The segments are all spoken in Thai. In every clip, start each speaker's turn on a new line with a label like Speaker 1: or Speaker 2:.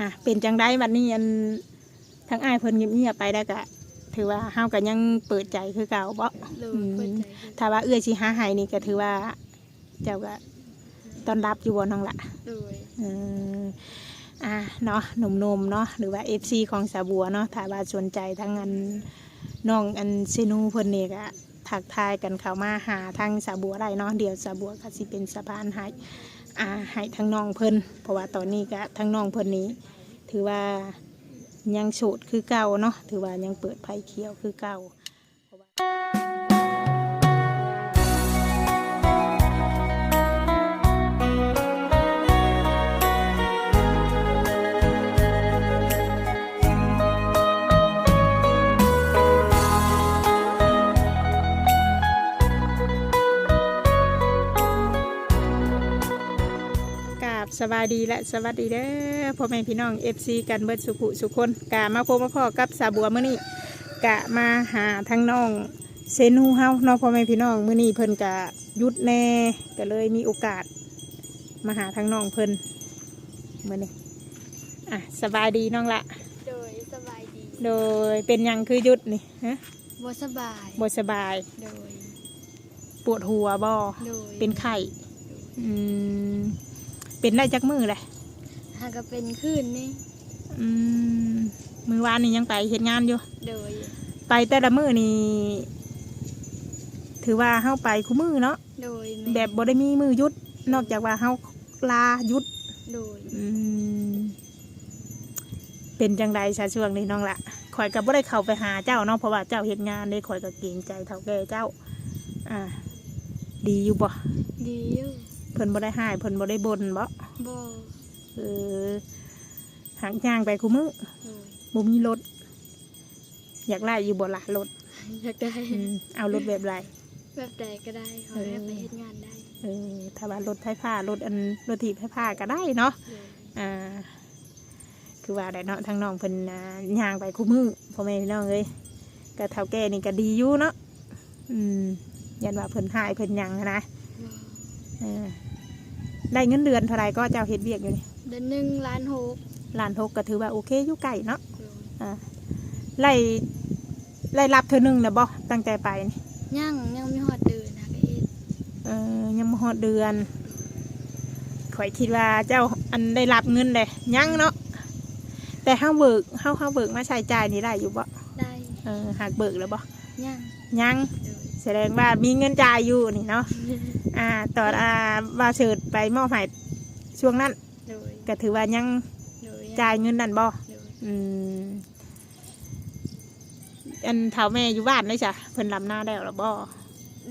Speaker 1: อะเป็นจังได้บัดนี้อันทั้งอ้ายเพิ่นเงียบๆไปได้วก็ถือว่าเฮาก็ยังเปิดใจคือเก่าบ่
Speaker 2: โดย
Speaker 1: อืม
Speaker 2: เปิดใจคือ
Speaker 1: ถ้าว่าเอื้อยสิหาให้นี่ก็ถือว่าเจ้าก็ต้อนรับอยู่บ่น้องละ
Speaker 2: โดย
Speaker 1: เอออะเนาะหนุ่มๆเนาะหรือว่า FC ของสาบัวเนาะถ้าว่าสนใจทั้งอันน้องอันเซนูเพิ่นนี่ก็ทักทายกันเข้ามาหาทางสาบัวได้เนาะเดี๋ยวสาบัวก็สิเป็นสะพานให้อ่าให้ทั้งน้องเพิ่นเพราะว่าตอนนี้ก็ทั้งน้องเพิ่นนี้ ถือว่ายังโฉดคือเก่าเนาะถือว่ายังเปิดไพ่เขียวคือเก่า สบายดีและสวัสดีเด้อพ่อแม่พี่น้อง FC กันเบิดสุขุสุคนกะมาพบมาพ่อกับสาบัวมื้อนี้กะมาหาทั้งน้องเซนูเฮาเน้องพ่อแม่พี่น้องมื้อนี้เพิ่นกะหยุดแน่ก็เลยมีโอกาส มาหาทั้งน้องเพิ่นมื้อนี้อะสบายดีน้องละ
Speaker 2: โดยสบายดี
Speaker 1: โดยเป็นหยังคือหยุดนี่ฮะ
Speaker 2: บ่สบาย
Speaker 1: บ่สบาย
Speaker 2: โดย
Speaker 1: ปวดหัวบ่
Speaker 2: โดย
Speaker 1: เป็นไข้อืม เป็นได้จักมือเลย
Speaker 2: หากก็เป็นขึ้นนี่
Speaker 1: อืมมือวานนี่ยังไปเห็นงานอยู่
Speaker 2: โดย
Speaker 1: ไปแต่ละมือนี่ถือว่าเฮาไปคู่มือเนาะ
Speaker 2: โดย
Speaker 1: แบบบ่ได้มีมือหยุด นอกจากว่าเฮาลาหยุด
Speaker 2: โดย
Speaker 1: อืมเป็นจังใดชาช่วงนี้น้องละข่อยก็บ่ได้เข้าไปหาเจ้าเนาะเพราะว่าเจ้าเฮ็ดงานเด้ข่อยก็เกรงใจเท่าแก่เจ้า อ่า ดีอยู่บ่
Speaker 2: ดีอยู่
Speaker 1: เพิ่นบ่ได้หายเพิ่นบ่ได้บ่นบ่
Speaker 2: บ่
Speaker 1: เออหางย่างไปคู่มือ
Speaker 2: โดย
Speaker 1: บ่มีรถ อยากไล่อยู่บ่ละรถ
Speaker 2: อยากได้
Speaker 1: อืมเอารถแบบไร
Speaker 2: แบบใดก็ได้ขอให้ไปเฮ็ดงานได้
Speaker 1: เออถ้าว่ารถไฟฟ้ารถอันรถถีบไฟฟ้าก็ได้เนาะ
Speaker 2: โดย
Speaker 1: อ่า คือว่าได้เนาะทางน้องเพิ่นอ่าย่างไปคู่มือพ่อแม่พี่น้องเอ้ยก็เท่าแก่นี่ก็ดีอยู่เนาะ อืม ยันว่าเพิ่นหายเพิ่นหยังหั้นนะ
Speaker 2: บ่
Speaker 1: เออ ได้เงินเดือนเท่าไหรก็เจ้าเฮ็ดเวียกอยู่นี่
Speaker 2: เดือนหนึ่งล้านหก
Speaker 1: ล้านหกก็ถือว่าโอเคอยู่ไกลเนาะ
Speaker 2: โดย
Speaker 1: อ่าไล่ไล่รับเธอหนึ่งนะบ่ตั้งใจไปนี่
Speaker 2: ยังยังไม่ฮอดเดือนหากก็เฮ็ด
Speaker 1: เออยังบ่ฮอดเดือนข่อยคิดว่าเจ้าอันได้รับเงินเลยยังเนาะแต่ห้าเบิกห้าห้าเบิกมาใช้จ่ายนี่ได้อยู่บ่
Speaker 2: ได้
Speaker 1: เออหากเบิกแล้วบ่
Speaker 2: ยัง
Speaker 1: ยัง
Speaker 2: โดย
Speaker 1: แสดงว่ามีเงินจ่ายอยู่นี่เนาะ อ่าตอนอ่าว่าเสิร์ชไปมอบให้ช่วงนั้น
Speaker 2: โดย
Speaker 1: ก็ถือว่ายัง
Speaker 2: โดย
Speaker 1: จ่ายเงินนั่นบ่
Speaker 2: โดย
Speaker 1: อืมอันเฒ่าแม่อยู่บ้านเลยจ้ะเพิ่นลำหน้าได้หรอบ่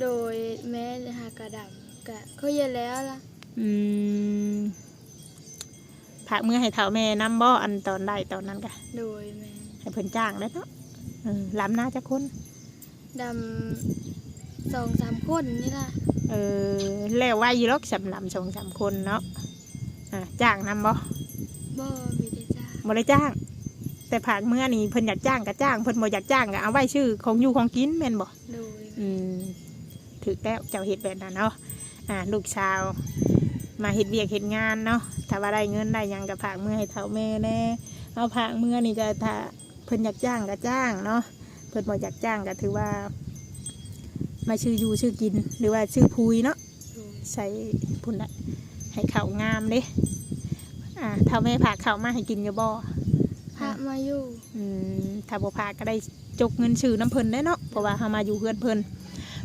Speaker 2: โดยแม้หากกระดำก็เขาเย็นแล้วล่ะ
Speaker 1: อืมผักมือให้เฒ่าแม่น้ำบ่อันตอนได้ตอนนั้นกะ
Speaker 2: โดยแม่
Speaker 1: ให้เพิ่นจ้างแล้วเนาะเออลำหน้าจะคน
Speaker 2: ดำ สองสามคนนี่ล่ะ
Speaker 1: เออแล้วว่าอยู่หรอกสำลำสองสามคนเนาะอ่าจ้างนำบ่
Speaker 2: บ่มีแต่จ้า
Speaker 1: บ่ได้จ้าง แต่ผักเมื่อนี่เพิ่นอยากจ้างก็จ้างเพิ่นบ่อยากจ้างก็เอาไว้ชื่อของอยู่ของกินแม่นบ่
Speaker 2: โดย
Speaker 1: อืมถือแล้วเจ้าเฮ็ดแบบนั้นเนาะอ่าลูกสาว มาเฮ็ดเวียกเฮ็ดงานเนาะถ้าว่าได้เงินได้หยังก็ฝากมือให้เฒ่าแม่แน่เอาฝากมือนี่ก็ถ้าเพิ่นอยากจ้างก็จ้างเนาะเพิ่นบ่อยากจ้างก็ถือว่า มาชื่ออยู่ชื่อกิน หรือว่าชื่อพุยเนาะ
Speaker 2: โดย
Speaker 1: ใส่พุ่นละให้ข้าวงามเด้อ่าเฒ่าแม่ฝากข้าวมาให้กินอยู่บ่
Speaker 2: พระมาอยู่
Speaker 1: อืมถ้าบ่พาก็ได้จกเงินชื่อน้ำเพิ่นได้เนาะเพราะว่าเฮามาอยู่เพื่อนเพิ่น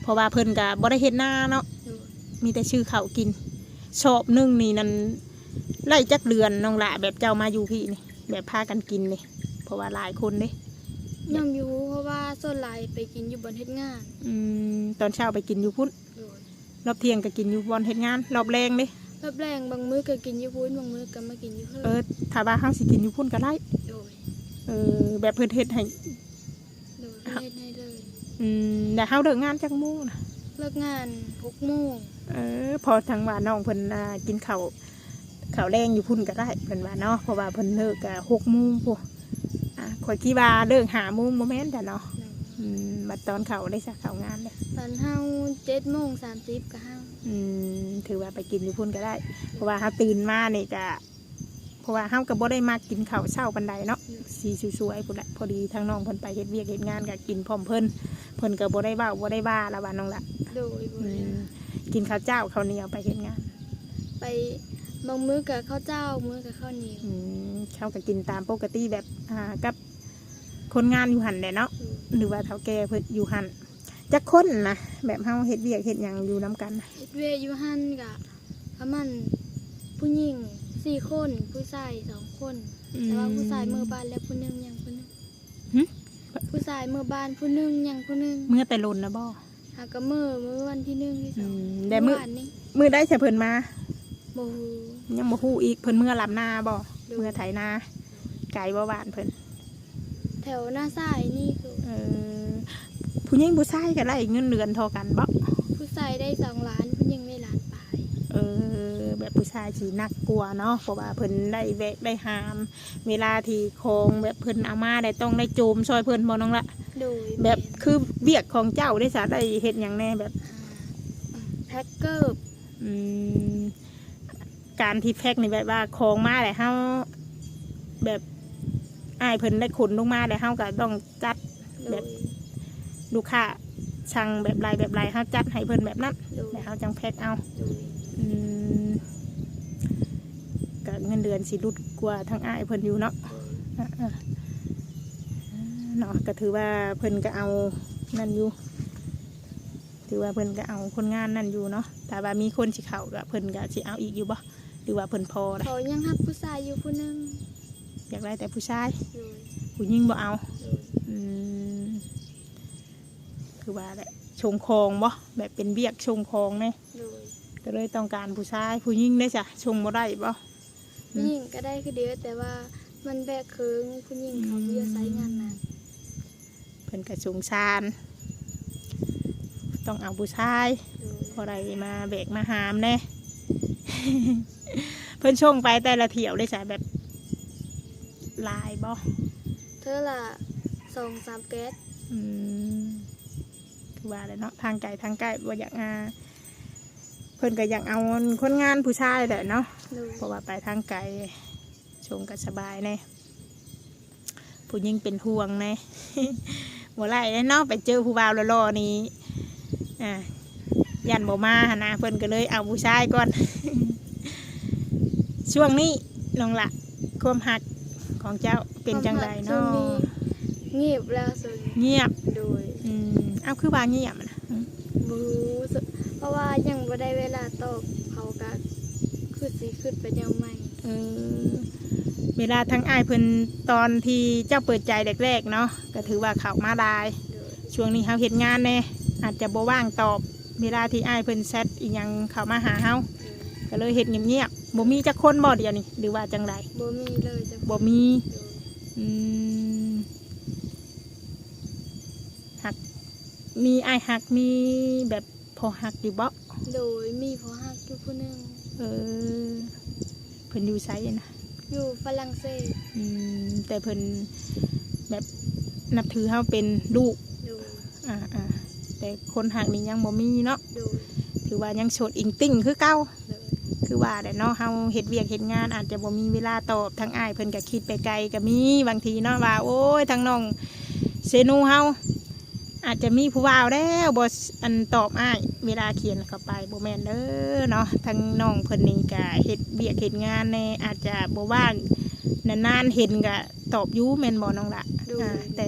Speaker 1: เพราะว่าเพิ่นก็บ่ได้เฮ็ดหน้าเนาะ
Speaker 2: โดย
Speaker 1: มีแต่ชื่อเขาวกินชอบหนึงนี่นั่นไล่จักเดือนน้องละแบบเจ้ามาอยู่พี่นี่แบบพากันกินนี่เพราะว่าหลายคนเด้
Speaker 2: ยั งอยู่เพราะว่าส่วนหลายไปกินอยู่บนเฮ็ดงาน
Speaker 1: อืมตอนเช้าไปกินอยู่พุ่น
Speaker 2: โดย
Speaker 1: รอบเที่ยงก็กินอยู่บอนเฮ็ดงานรอบแรงเด้
Speaker 2: รอบแรงบางมื้อก็กินอยู่พุ้นบางมื้อก็มากินอยู่เพิ่
Speaker 1: เออถ้าว่าเฮาสิกินอยู่พุ่นก็ได้
Speaker 2: โดย
Speaker 1: เออแบบเพิ่นเฮ็ดให้
Speaker 2: โดยเฮ็ดให้เลย
Speaker 1: อืมแต่เฮาเลิกงานจักโมงนะ
Speaker 2: เลิกงานหกโมง
Speaker 1: เออพอทางว่าน้องเพิ่นอ่ากินข้าวข้าวแรงอยู่พุ่นก็ได้เพิ่นว่าเนาะเพราะว่าเพิ่นเลิกก็หกโมงพุ่นอะ ข่อยคิดว่าเลิกหาโมงบ่แม่นแต่เนาะ
Speaker 2: โดย
Speaker 1: อืมบัดตอนเขาได้สักเขางานเลย
Speaker 2: ตอนเฮาเจ็ดโมงสามสิบก็เฮา
Speaker 1: อืมถือว่าไปกินอยู่พุ่นก็ได้ เพราะว่าเขาตื่นมานี่จะเพราะว่าเฮาก็บ่ได้มากินข้าวเช้าปานใดเนาะสีสวยๆพุ่นแหละพอดีทางน้องเพิ่นไปเฮ็ดเวียกเฮ็ดงานก็กินพร้อมเพิ่นเพิ่นก็บ่ได้เว้าบ่ได้ว่าละว่าน้องละ
Speaker 2: โดยบ่
Speaker 1: อื
Speaker 2: ได้
Speaker 1: มกินข้าวเจ้าข้าวเหนียวไปเฮ็ดงาน
Speaker 2: ไปบางมื้อกับข้าวเจ้ามื้อกับข้าวเหนียว
Speaker 1: อืมเขาก็กินตามปกติแบบอ่ากับ คนงานอยู่หั่นแหละเนาะหรือว่าเฒ่าแก่เพิ่นอยู่หั่นจักคนนะแบบเฮาเฮ็ดเวียกเฮ็ดหยังอยู่นํกันน่ะ
Speaker 2: เฮ็ดเวรอยู่หั่นกะประมาณผู้หญิงสี่คน ผู้ชายสองคน แต่ว่าผู้ชายมือบ้านและผู้หนึงยังผู้หนึง
Speaker 1: หึ
Speaker 2: ผู้ชายมือบ้านผู้หนึงยังผู้หนึง
Speaker 1: เมื่อแต่ลนนะบ่
Speaker 2: หากะมือมือวันที่หนึ่งที่ส
Speaker 1: อื
Speaker 2: อง
Speaker 1: มแต่มื้อ
Speaker 2: วานนี้
Speaker 1: มื้อได้ใช่เพิ่นมา
Speaker 2: บ่ฮู้
Speaker 1: ยังบ่ฮู้อีกเพิ่นเมื่อลำนาบ่
Speaker 2: ดู
Speaker 1: เมื่อไถนาไก่บ่หวานเพิ่น
Speaker 2: แถวหน้าซ้ายนี่คือ
Speaker 1: เออผู้หญิงผู้ชายก็ได้เงินเดือนเท่ากันบ่
Speaker 2: ผู้ชายได้สองล้านผู้หญิงได้ล้านปลาย
Speaker 1: เออ แบบผู้ชายสิหนักกลัวาเนาะเพราะว่าเพิ่นได้แวะได้หาม เวลาที่โคงแบบเพิ่นเอามาได้ต้องได้โจมซอยเพิ่นบ่น้องละ
Speaker 2: โดย
Speaker 1: แบบคือเบียกของเจ้าได้สาได้เฮ็ดหยังแน่แบบ
Speaker 2: แพ็กเกอร์
Speaker 1: อืมการที่แพ็กนี่แบบว่าของมาแล้วเฮาแบบ อ้ายเพิ่นได้ขนลงมาแล้วเฮาก็ต้องจัด
Speaker 2: โด
Speaker 1: แบ
Speaker 2: ย
Speaker 1: บลูกค้าสั่งแบบไรแบบไรเฮาจัดให้เพิ่นแบบนั้น
Speaker 2: โดย
Speaker 1: แล้วเฮาจังแพ็กเอา
Speaker 2: โดย
Speaker 1: อืมก็เงินเดือนสิรุดกว่าทั้งอ้ายเพิ่นอยู่เนาะอะอะเนาะก็ถือว่าเพิ่นก็เอานั่นอยู่ ถือว่าเพิ่นก็เอาคนงานนั่นอยู่เนาะแต่ว่ามีคนสิเข้าก็เพิ่นก็สิเอาอีกอยู่บ่หรือว่าเพิ่นพอละ
Speaker 2: เขายังฮักผู้ชายอยู่ผู้หนึง
Speaker 1: อยากได้แต่ผู้ชาย
Speaker 2: โดย
Speaker 1: ผู้หญิงบ่เอา
Speaker 2: โดย
Speaker 1: อืมคือว่าแหละชงคองบ่แบบเป็นเบียกชงคองเนี่ย
Speaker 2: โดย
Speaker 1: ก็เลยต้องการผู้ชาย ผู้หญิงได้จ้ะชงบ่ได้บ่
Speaker 2: ผู้หญิงก็ได้คือเดียวแต่ว่ามันแบกเคืองผู้หญิงเขาเบียไซงานนะ
Speaker 1: เพิ่นก็ชงชานต้องเอาผู้ชาย
Speaker 2: โดย
Speaker 1: พอไรมาแบกมาหามแน่ เพิ่นชงไปแต่ละเที่ยวได้จ้ะแบบหลาย บ่
Speaker 2: เธอละสองสามแก๊ส
Speaker 1: อืมคือว่าแหละเนาะทางไกลทางใกล้บ่อยากงาเพิ่นก็อยากเอาคนงานผู้ชายแหละเนาะ
Speaker 2: โดย
Speaker 1: เพราะว่าไปทางไกลชงกันสบายแน่ผู้หญิงเป็นห่วงแน่ บ่ไรเนาะไปเจอผู้บ่าวหล่อๆนี้อ่ายันบ่มาหนนะเพิ่นก็เลยเอาผู้ชายก่อน ช่วงนี้น้องละความหัก ของเจ้าเป็นจังไร
Speaker 2: ช่ว
Speaker 1: เนาะ
Speaker 2: งนี้เงียบแล้วส่วน
Speaker 1: เงียบ
Speaker 2: โดย
Speaker 1: อืมเอาคือว่าเงียบอะนะ
Speaker 2: บูสเพราะว่ายังบ่ได้เวลาตอบเขาก็คือสิขึ้นไปยังใหม่
Speaker 1: เออเวลาทั้งอ้ายเพิ่นตอนที่เจ้าเปิดใจแรกๆเนาะก็ถือว่าเขามาได้
Speaker 2: โดย
Speaker 1: ช่วงนี้เขาเห็นงานแน่อาจจะบ่ว่างตอบ เวลาที่อ้ายเพิ่นแชทอีหยังเขามาหาเฮาก็เลยเฮ็ดเงียบๆ บ่มีจักคนบ่เดียวนี่หรือว่าจังได
Speaker 2: โดยบ่มีเลยจ้ะ
Speaker 1: บ่มี
Speaker 2: โดย
Speaker 1: อืมหัก มีอ้ายหักมีแบบพอหักอยู่บ่
Speaker 2: โดยมีพอฮักอยู่ผู้หนึง
Speaker 1: เออเพิ่นอยู่ไสนะ
Speaker 2: อยู่ฝรั่งเศส
Speaker 1: อืมแต่เพิ่นแบบนับถือเฮาเป็นลูก
Speaker 2: โดย
Speaker 1: อ่าอ่าแต่คนหักนี่ยังบ่มีเนาะ
Speaker 2: โดย
Speaker 1: ถือว่ายังโสดอิงติ่งคือเก่า
Speaker 2: โดย
Speaker 1: คือว่าแต่เนาะเฮาเฮ็ดเวียกเฮ็ดงานอาจจะบ่มีเวลาตอบทั้งอ้ายเพิ่นก็คิดไปไกลก็มีบางทีเนาะว่าโอ้ยทั้งน้องเซนูเฮาอาจจะมีผู้ว่าวแล้วบ่อันตอบอ้ายเวลาเขียนเข้าไปบ่แม่นเด้อเนาะทั้งน้องเพิ่นนี่ก็เฮ็ดเวียกเฮ็ดงานแน่อาจจะบ่ว่างนานๆเห็นก็ตอบอยู่แม่นบ่น้องละ
Speaker 2: โดย
Speaker 1: อ่าแต่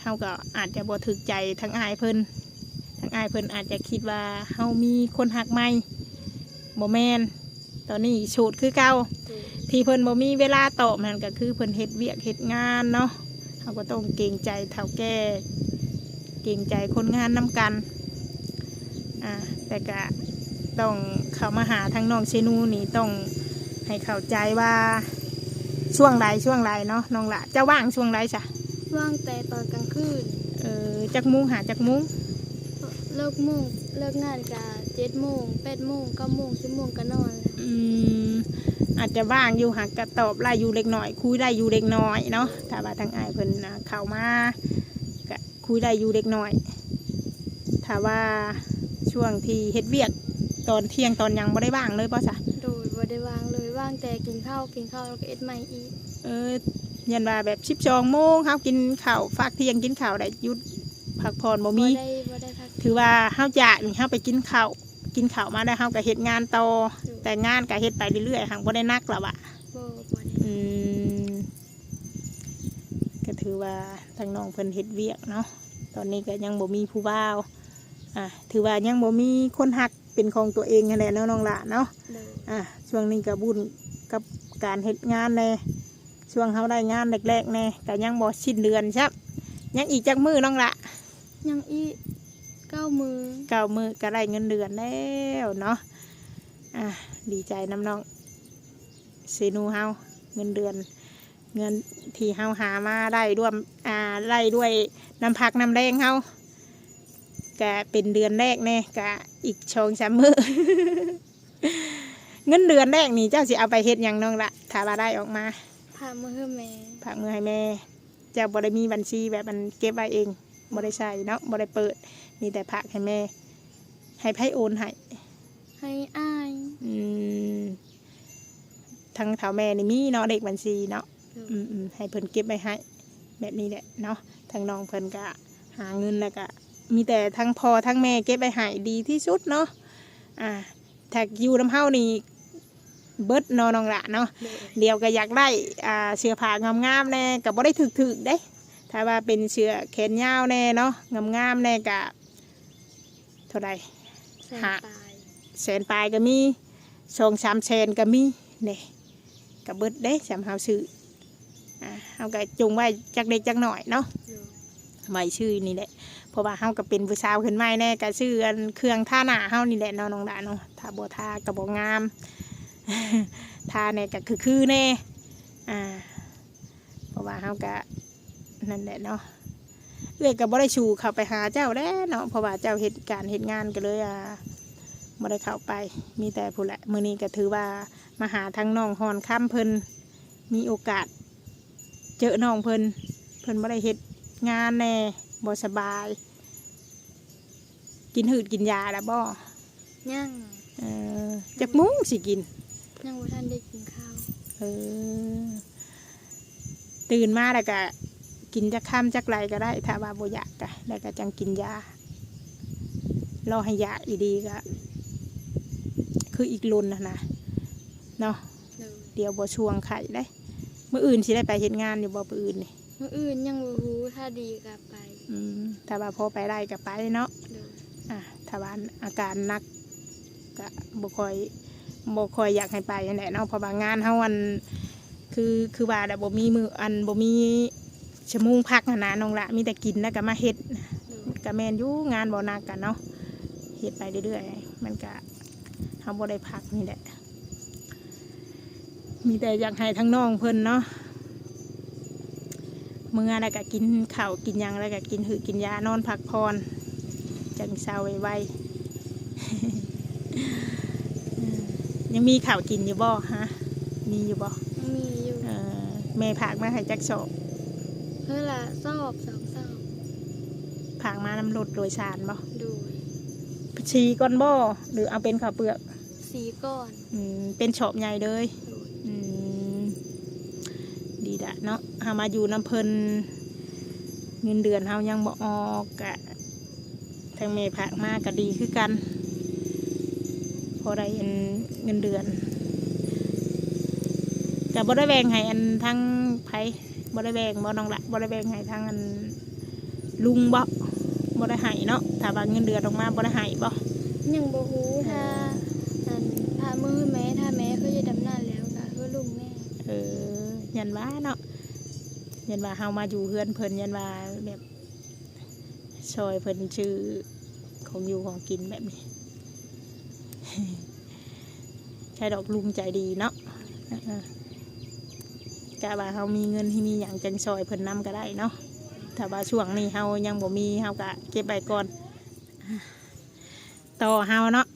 Speaker 1: เฮาก็อาจจะบ่ถึกใจทั้งอ้ายเพิ่นทั้งอ้ายเพิ่นอาจจะคิดว่าเฮามีคนหักใหม่ บ่แม่นตอนนี้โฉดคือเก่า
Speaker 2: โดย
Speaker 1: ที่เพิ่นบ่มีเวลาตอบมันก็คือเพิ่นเฮ็ดเวียกเฮ็ดงานเนาะเขาก็ต้องเกรงใจเฒ่าแก่เกรงใจคนงานนํกันอ่าแต่ก็ต้องเข้ามาหาทางน้องเชนูนี่ต้องให้เข้าใจว่าช่วงใดช่วงใดเนาะน้องละจะว่างช่วงใดจ้ะ
Speaker 2: ว่างแต่ตอนกลางคืน
Speaker 1: เออจักมุ้งหาจักมุ้ง
Speaker 2: เลิกโมงเลิกงานกะเจ็ดโมงแปดโมงเก้าโมงสิบโมงก็นอนแล้ว
Speaker 1: อืมอาจจะว่างอยู่หักกระตอบไล่อยู่เล็กหน่อย คุยได้อยู่เล็กน้อยเนาะถ้าว่าทางอายเพิ่นน่ะเข้ามาก็คุยได้อยู่เล็กน้อยถ้าว่าช่วงที่เฮ็ดเวียกตอนเที่ยงตอนหยังบ่ได้ว่างเลยป่ะจ้ะ
Speaker 2: โดยบ่ได้วางเลยว่างว่างแต่กินข้าวกินข้าวแล้วก็เอ็ดใหม่อีก
Speaker 1: เออยันว่าแบบชิบจองโมงเฮากินข้าวฝากเที่ยงกินข้าวได้หยุด พักผ่อนบ่มี
Speaker 2: บ่ได้บ่ได้พัก
Speaker 1: ถือว่าเฮาอยากนี่เฮาไปกินข้าวกินข้าวมาได้วเฮาก็เฮ็ดงานต่อแต่งานก็เฮ็ดไปเรื่อยๆหังบ่ได้นักแล้วอะ
Speaker 2: บ่บ่ได้
Speaker 1: อืมก็ถือว่าทางน้องเพิ่นเฮ็ดเวียกเนาะตอนนี้ก็ยังบ่มีผู้บ่าวอะถือว่ายังบ่มีคนหักเป็นของตัวเองนั่นแหละเนาะน้องละเนาะ
Speaker 2: โดย
Speaker 1: อะช่วงนี้ก็บุญกับการเฮ็ดงานแน่ช่วงเขาได้งานแรกๆแน่แต่ยังบ่สิ้นเดือนครับยังอีกจักมือน้องละ
Speaker 2: ยังอีกเก้ามือ
Speaker 1: เก้ามือก็ได้เงินเดือนแล้วเนาะอะดีใจน้ำน้องเซนูเฮาเงินเดือน เงินที่เฮาหามาได้ร่วมอ่าได้ด้วยน้ำพักน้ำแรงเฮาก็เป็นเดือนแรกแน่ก็อีกชองสามมือเงินเดือนแรกนี่เจ้าสิเอาไปเฮ็ดหยังน้องละถ้าว่าได้ออกมา
Speaker 2: พามือให้แม่
Speaker 1: ฝากมือให้แม่เจ้าบ่ได้มีบัญชีแบบมันเก็บไว้เอง บ่ได้ใช้เนาะบ่ได้เปิด มีแต่ฝากให้แม่ ให้ไพ่โอนให้
Speaker 2: ให้อ้าย
Speaker 1: อืมทั้งเท้าแม่นี่มีเนาะเด็กบัญชีเนาะ
Speaker 2: โดย
Speaker 1: อืมอืมให้เพิ่นเก็บไว้ให้ แบบนี้แหละเนาะทางน้องเพิ่นก็หาเงินแล้วก็มีแต่ทั้งพ่อทั้งแม่เก็บไว้ให้ดีที่สุดเนาะอ่าถ้าอยู่น้ำเฮานี่เบิดเนาะน้องละเนาะ
Speaker 2: โดย
Speaker 1: เดียวก็อยากได้อ่าเสื้อผ้างามๆแน่ก็บ่ได้ถึกๆเด้ ถ้าว่าเป็นเสื้อแขนยาวแน่เนาะงามๆแน่ก็เท่าใด
Speaker 2: แสน
Speaker 1: หา
Speaker 2: ปลาย
Speaker 1: แสนปลายก็มีสองสามแสนก็มีเนี่ยก็เบิดเด้สำเฮาซื้ออ่าเฮาก็จุงไว้จักเล็กจักหน่อยเนาะ
Speaker 2: โดย
Speaker 1: ไว้ชื่อนี่แหละเพราะว่าเฮาก็เป็นผู้สาวขึ้นใหม่แน่ก็ซื้ออันเครื่องท่าหน้าเฮานี่แหละเนาะน้องดาเนาะถ้าบ่ทาก็บ่งามทาแน่ก็คือคือแน่อ่าเพราะว่าเฮาก็ นั่นแหละเนาะเอื้อยก็บ่ได้ชูเข้าไปหาเจ้าแล้วเนาะเพราะว่าเจ้าเหตุการณ์เหตุงานก็เลยอ่าบ่ได้เข้าไป มีแต่ผู้นแหละมื้อนี้ก็ถือว่ามาหาทั้งน้องฮอนค่ำเพิ่นมีโอกาส เจอน้องเพิ่นเพิ่นบ่ได้เฮ็ดงานแน่บ่สบาย กินหืดกินยาแล้วบ่
Speaker 2: ยัง
Speaker 1: เออจักมุ้งสิกิน
Speaker 2: ยังบ่ทันได้กินข้าว
Speaker 1: เออตื่นมาแล้วก็ กินจักข้ามจักไรก็ได้ ถ้าว่าบ่อยากก็แล้วก็จังกินยารอให้ยาอีดีก็คืออีกลุนนะนะเนาะ
Speaker 2: โดย
Speaker 1: เดี๋ยวบ่ช่วงไข่ได้เมื่ออื่นสิได้ไปเฮ็ดงานอยู่บ่มื้ออื่นนี่
Speaker 2: มื้ออื่นยังบ่ฮู้ถ้าดีก็ไป
Speaker 1: อืมถ้าว่าพอไปได้ก็ไปเนาะ
Speaker 2: โดย
Speaker 1: อะถ้าว่าอาการหนักก็บ่ค่อยบ่ค่อยอยากให้ไปนั่นแหละเนาะเพราะว่างานเฮาอันคือคือว่าแต่บ่มีมืออันบ่มี ชั่วโมงพักหั้นนะน้องละมีแต่กินแล้วก็มาเฮ็ด
Speaker 2: โดย
Speaker 1: ก็แม่นอยู่งานบ่หนักกันเนาะเฮ็ดไปเรื่อยๆมันก็เฮาบ่ได้พักนี่แหละมีแต่อยากให้ทั้งน้องเพิ่นเนาะเมื่อแล้วก็กินข้าวกินหยังแล้วก็กินหือกินยานอนพักผ่อนจังเศร้าไวๆยังมีข้าวกินอยู่บ่ฮะมีอยู่บ่
Speaker 2: ยังมีอยู่
Speaker 1: เออแม่ผากมาให้จักสอบ
Speaker 2: เพื่อละสอบสองสอบ
Speaker 1: ผากมานำรถโดยสารบ่
Speaker 2: โดย
Speaker 1: ชีก่อนบ่หรือเอาเป็นข้าวเปลือก
Speaker 2: สีก้อน
Speaker 1: อืมเป็นชอบใหญ่เลย
Speaker 2: โดย
Speaker 1: อืมดีดะเนาะเฮามาอยู่น้ำเพิ่นเงินเดือนเฮายังบ่ออกกะทางแม่ผากมาก็ดีคือกัน พอได้อันเงินเดือนแต่บ่ได้แบ่งให้อันทั้งไผ บ่ได้แบ่งบ่น้องละบ่ได้แบ่งให้ทั้งอันลุงบ่บ่ได้ให้เนาะถ้าว่าเงินเดือนออกมาบ่ได้ให้บ่
Speaker 2: ยังบ่ฮู้ถ้าอันถ้ามือแม่ถ้าแม่เขาจะดำนาแล้วก็คือลุงแม่
Speaker 1: เออยันว่าเนาะยันว่าเฮามาอยู่เฮือนเพิ่นยันว่าแบบซอยเพิ่นชื่อของอยู่ของกินแบบนี้ใช่ดอกลุงใจดีเนาะเออ กะว่าเฮามีเงินที่มีอย่างจังซอยเพิ่นนํก็ได้เนาะถ้าว่าช่วงนี้เฮายังบ่มีเฮาก็เก็บไว้ก่อนต่อเฮาเนาะ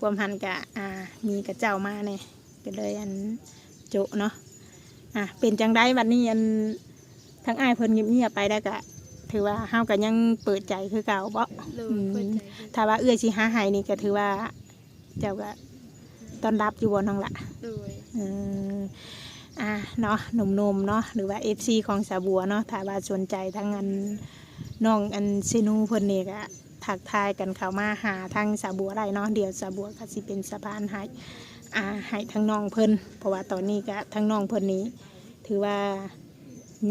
Speaker 1: ความหันกะอ่ามีกระเจ้ามาเนี่ยก็เลยอันโจะเนาะอะเป็นจังได้วันนี้อันทั้งอ้ายเพิ่นเงียบๆไปแล้วก็ถือว่าเฮาก็ยังเปิดใจคือเก่าบ่
Speaker 2: โดย
Speaker 1: อืม
Speaker 2: เปิดใจคือ
Speaker 1: ถ้าว่าเอื้อยสิหาใหายนี่ก็ถือว่าเจ้าก็ต้อนรับอยู่บ่น้องละ
Speaker 2: โดย
Speaker 1: เอะเนาะหนุ่มๆเนาะหรือว่า FC ของสาบัวเนาะถ้าว่าสนใจทั้งอันน้องอันซินูเพิ่นนี่ก็ทักทายกันเข้ามาหาทางสาบัวได้เนาะเดี๋ยวสาบัวก็สิเป็นสะพานให้อ่าให้ทั้งน้องเพิ่นเพราะว่าตอนนี้ก็ทั้งน้องเพิ่นนี้ ถือว่า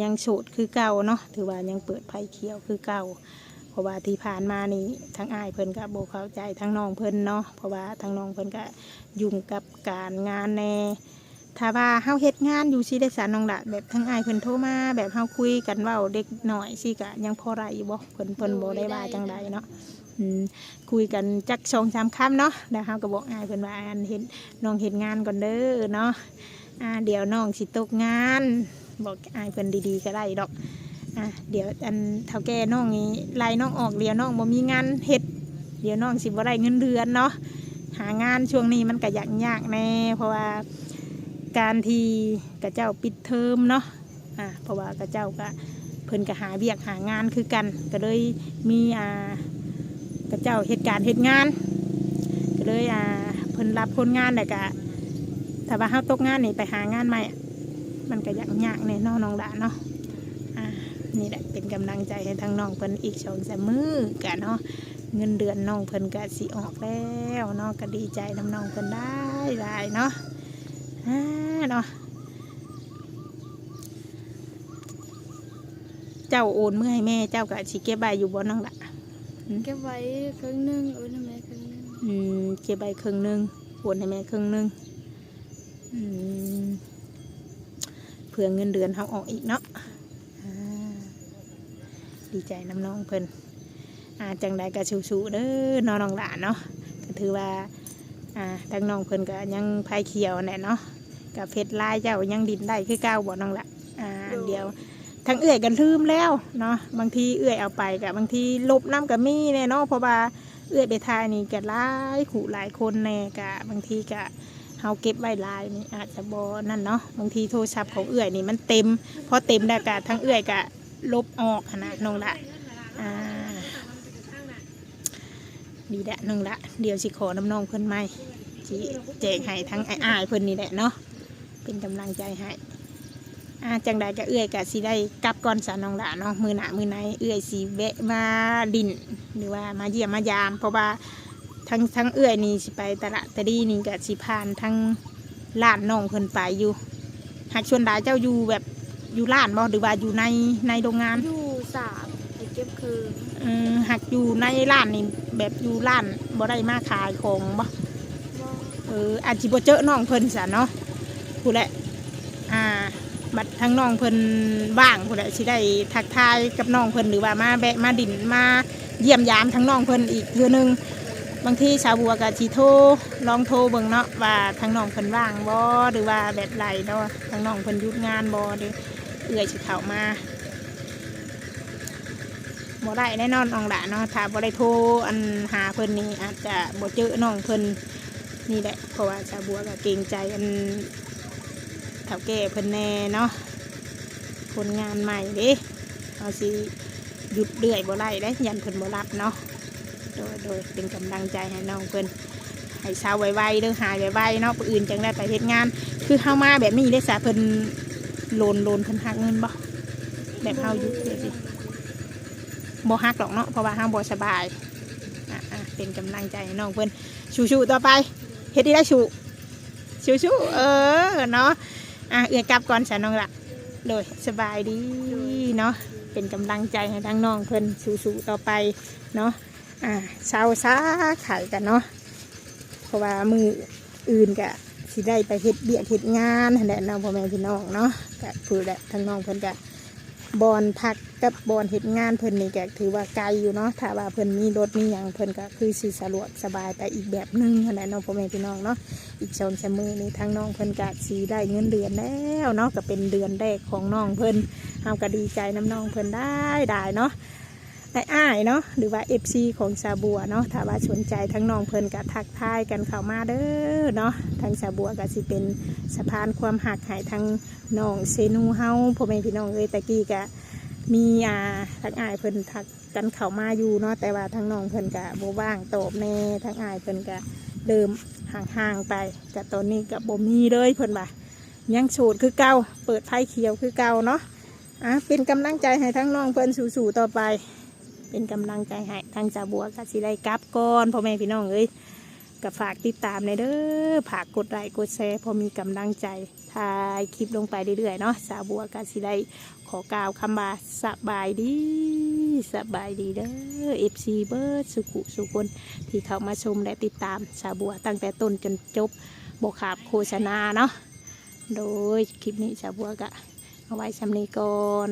Speaker 1: ยังโสดคือเก่าเนาะถือว่ายังเปิดไพ่เขียวคือเก่าเพราะว่าที่ผ่านมานี่ทั้งอ้ายเพิ่นก็บ่เข้าใจทั้งน้องเพิ่นเนาะเพราะว่าทั้งน้องเพิ่นก็ยุ่งกับการงานแน่ ถ้าว่าเฮาเฮ็ดงานอยู่สิได้สารน้องละแบบทั้งอ้ายเพิ่นโทรมาแบบเฮาคุยกันเว้าเด็กหน่อยสิก็ยังพอได้อยู่บ่เพิ่นเพิ่นบ่ได้ว่าจังใดเนาะอืมคุยกันจักสองสามคำเนาะแล้วเฮาก็บอกอ้ายเพิ่นว่าอันเห็นน้องเฮ็ดงานก่อนเด้อเนาะอ่าเดี๋ยวน้องสิตกงาน บอกอ้ายเพิ่นดีๆก็ได้ดอกอะเดี๋ยวอันเท่าแก่น้องนี้ไล่น้องออกเดี๋ยวน้องบ่มีงานเฮ็ดเดี๋ยวน้องสิบ่ได้เงินเดือนเนาะหางานช่วงนี้มันก็ยากยากแน่เพราะว่า การที่กระเจ้าปิดเทอมเนาะอะเพราะว่ากระเจ้าก็เพิ่นก็หาเบียกหางานคือกัน ก็เลยมีอ่ากระเจ้าเหตุการณ์เหตุงาน ก็เลยอ่าเพิ่นรับคนงานแต่ก็ถ้าว่าเฮาตกงานนี่ไปหางานใหม่ มันก็ยากยากแน่เนาะน้องดาเนาะอ่านี่แหละเป็นกำลังใจให้ทั้งน้องเพิ่นอีกสองสามมือกันเนาะเงินเดือนน้องเพิ่นก็สิออกแล้วเนาะก็ดีใจน้ำน้องเพิ่นได้หลายเนาะ เนาะเจ้าโอนเมื่อให้แม่ เจ้าก็สิเก็บใบอยู่บ่น้องละ
Speaker 2: เก็บไว้ครึ่งหนึงโอ้ยทำไมครึ่งหนึง
Speaker 1: อืมเก็บใบครึ่งหนึงโอนให้แม่ครึ่งหนึงอืมเพื่อเงินเดือนเขาออกอีกเนาะอ่าดีใจน้ำน้องเพิ่นอ่าจังใดก็สู้ๆเด้อน้องน้องหลานเนาะก็ถือว่าอ่าทางน้องเพิ่นก็ยังภายเขียวแน่เนาะ กับเพชรลายเจ้ายังดินได้คือเก้าวบ่น้องละอ่าเดี๋ยวทั้งเอื้อยกันลืมแล้วเนาะบางทีเอื้อยเอาไปกับบางทีลบน้ำกับมีแน่เนาะเพราะว่าเอื้อยไปทายนี่ก็หลายขู่หลายคนแน่กะบางทีกะเฮาเก็บไว้หลายนี่อาจจะบ่นั่นเนาะบางทีโทรศัพท์ของเอื้อยนี่มันเต็มพอเต็มแล้วกะทั้งเอื้อยกะลบออกหั้นนะน้องละอ่าดีแหละน้องละเดี๋ยวสิขอน้ำน้องเพิ่นไม่สิแจกให้ทั้งไอ้อ้ายเพิ่นนี่แหละเนาะ เป็นกำลังใจให้อ่าจังใดก็เอื้อยก็สิได้กลับก่อนสาน้องละเนาะมือหนามือในเอื้อยสิแวะมาดินหรือว่ามาเยี่ยมมายาม เพราะว่าทั้งทั้งเอื้อยนี่สิไปตลาดตะดีนี่ก็สิผ่านทั้งล้านน้องเพิ่นไปอยู่ หากชวนดาเจ้าอยู่แบบอยู่ร้านบ่หรือว่าอยู่ในในโรงงาน
Speaker 2: อยู่สามไปเก็บคืน
Speaker 1: อืมหากอยู่ในร้านนี่แบบอยู่ร้านบ่ได้มาขายของบ่
Speaker 2: บ่
Speaker 1: เอออาจสิบ่เจอน้องเพิ่นซะเนาะ ผู้แหละอ่าบัดทั้งน้องเพิ่นว่างผู้แหละสิได้ทักทายกับน้องเพิ่นหรือว่ามาแบะมาดินมาเยี่ยมยามทั้งน้องเพิ่นอีกเทื่อนึงบางทีชาวบัวก็สิโทรลองโทรเบิ่งเนาะว่าทั้งน้องเพิ่นว่างบ่หรือว่าแบบไรเนาะทั้งน้องเพิ่นหยุดงานบ่หรือเอื้อยสิเข้ามาบ่ได้แน่นอนน้องหละเนาะถ้าบ่ได้โทรอันหาเพิ่นนี่อาจจะบ่เจอน้องเพิ่นนี่แหละเพราะว่าชาวบัวก็เกรงใจอันาแก่เพิ่นแน่เนาะคนงานใหม่เด้เอาสิหยุดเรื่อยบ่ได้เด้ยันเพิ่นบ่รับเนาะโดยโดยเป็นกำลังใจให้น้องเพิ่นให้เช้าไวๆเด้อหายไวๆเนาะผู้อื่นจังได้ไปเฮ็ดงาน คือเฮามาแบบนี้ได้สาเพิ่นโลนโลนเพิ่นหักเงินบ่แบบเฮาอยู่เดี๋ยวสิบ่ฮักหรอกเนาะเพราะว่าห้างบ่สบายอะอะเป็นกำลังใจให้น้องเพิ่นชูๆต่อไปเฮ็ดดีได้ชูชูๆเออเนาะ อะเอื้อยกลับก่อนสาน้องละโดยสบายดีเนาะเป็นกำลังใจให้ทั้งน้องเพิ่นสู้ๆต่อไปเนาะอะเช้าซาขายกันเนาะเพราะว่ามืออื่นกะสิได้ไปเฮ็ดเบียกเฮ็ดงานนั่นแหละเน้องพ่อแม่พี่น้องเนาะกะผือแหละทั้งน้องเพิ่นกะ บอนพักกับบอนเห็ดงานเพิ่นนี่ก็ถือว่าไกลอยู่เนาะถ้าว่าเพิ่นมีรถมีอย่างเพิ่นก็คือสีสะดวกสบายไปอีกแบบหนึงนะเน้องพ่อแม่พี่น้องเนาะอีกสองสมมือนี้ทางน้องเพิ่นก็สีได้เงินเดือนแล้วเนาะก็เป็นเดือนแรกของน้องเพิ่นเฮาก็ดีใจน้ำน้องเพิ่นได้ได้เนาะ ไอ้อ้ายเนาะหรือว่า FC ของซาบัวเนาะถ้าว่าสนใจทั้งน้องเพิ่นก็ทักทายกันเข้ามาเด้อเนาะทางซาบัวก็สิเป็นสะพานความหักให้ทางน้องเซนูเฮาพ่อแม่พี่น้องเอ้ยตะกี้ก็มีอ่าทั้งอายเพิ่นทักกันเข้ามาอยู่เนาะแต่ว่าทั้งน้องเพิ่นกะบ่ว่างตอบแน่ทั้งอายเพิ่นกะเริ่มห่างๆไปแต่ตอนนี้กับบ่มีเลยเพิ่นว่ายังโสดคือเก่าเปิดไพ่เขียวคือเก่าเนาะอะเป็นกำลังใจให้ทั้งน้องเพิ่นสู่ๆต่อไป เป็นกำลังใจให้ทางจ่าบัวกับสิได้กลับก่อนพ่อแม่พี่น้องเอ้ยก็ฝากติดตามในเด้อฝากกดไลค์กดแชร์พอมีกำลังใจถ่ายคลิปลงไปเรื่อยๆเนาะสาวบัวกับสิได้ขอกล่าวคำว่าสบายดีสบายดีเด้อเอฟซีเบิร์ดสุขุสุคนที่เข้ามาชมและติดตามสาวบัวตั้งแต่ต้นจนจบบกขาบโฆษณาเนาะโดยคลิปนี้สาวบัวก็เอาไว้ชำนีก่อน